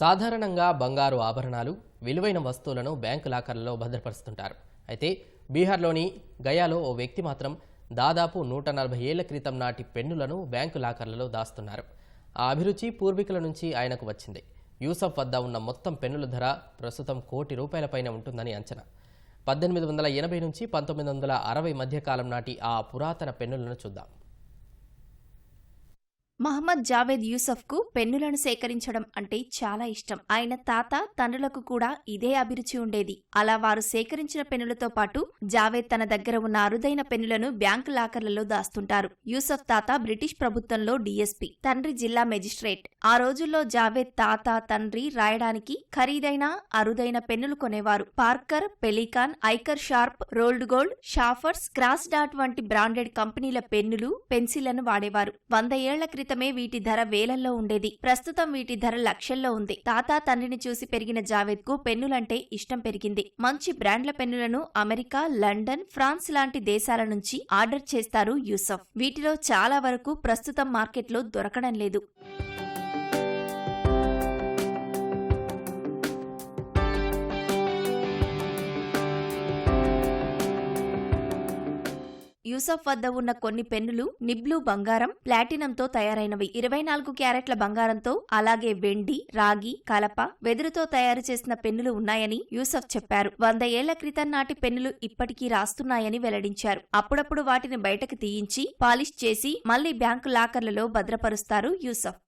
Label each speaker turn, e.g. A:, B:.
A: సాధారణంగా బంగారు ఆభరణాలు విలువైన వస్తువులను బ్యాంకు లాకర్లలో భద్రపరుస్తుంటారు. అయితే బీహార్లోని గయాలో ఓ వ్యక్తి మాత్రం దాదాపు నూట నలభై ఏళ్ళ క్రితం నాటి పెన్నులను బ్యాంకు లాకర్లలో దాస్తున్నారు. ఆ అభిరుచి పూర్వీకుల నుంచి ఆయనకు వచ్చింది. యూసఫ్ వద్ద ఉన్న మొత్తం పెన్నుల ధర ప్రస్తుతం కోటి రూపాయలపైన ఉంటుందని అంచనా. పద్దెనిమిది వందల ఎనభై నుంచి పంతొమ్మిది వందల అరవై మధ్యకాలం నాటి ఆ పురాతన పెన్నులను చూద్దాం.
B: మహమ్మద్ జావేద్ యూసఫ్కు పెన్నులను సేకరించడం అంటే చాలా ఇష్టం. ఆయన తాత తండ్రులకు కూడా ఇదే అభిరుచి ఉండేది. అలా వారు సేకరించిన పెన్నులతో పాటు జావేద్ తన దగ్గర ఉన్న అరుదైన పెన్నులను బ్యాంకు లాకర్లలో దాస్తుంటారు. యూసఫ్ తాత బ్రిటిష్ ప్రభుత్వంలో డీఎస్పీ తండ్రి జిల్లా మెజిస్ట్రేట్. ఆ రోజుల్లో జావేద్ తాత తండ్రి రాయడానికి ఖరీదైన అరుదైన పెన్నులు కొనేవారు. Parker Pelikan ఐకర్ Sharp rolled gold Sheaffers Cross dot వంటి బ్రాండెడ్ కంపెనీల పెన్నులు పెన్సిళ్ళను వాడేవారు. వంద ఏళ్ళ క్రితం క్రితమే వీటి ధర వేలల్లో ఉండేది. ప్రస్తుతం వీటి ధర లక్షల్లో ఉంది. తాత తండ్రిని చూసి పెరిగిన జావేద్కు పెన్నులంటే ఇష్టం పెరిగింది. మంచి బ్రాండ్ల పెన్నులను అమెరికా లండన్ ఫ్రాన్స్ లాంటి దేశాల నుంచి ఆర్డర్ చేస్తారు యూసఫ్. వీటిలో చాలా వరకు ప్రస్తుతం మార్కెట్లో దొరకడం లేదు. యూసఫ్ వద్ద ఉన్న కొన్ని పెన్నులు నిబ్లు బంగారం ప్లాటినంతో తయారైనవి. ఇరవై నాలుగు క్యారెట్ల బంగారంతో అలాగే వెండి రాగి కలప వెదురుతో తయారు చేసిన పెన్నులు ఉన్నాయని యూసఫ్ చెప్పారు. వంద ఏళ్ళ క్రితం నాటి పెన్నులు ఇప్పటికీ రాస్తున్నాయని వెల్లడించారు. అప్పుడప్పుడు వాటిని బయటకు తీయించి పాలిష్ చేసి మళ్ళీ బ్యాంకు లాకర్లలో భద్రపరుస్తారు యూసఫ్.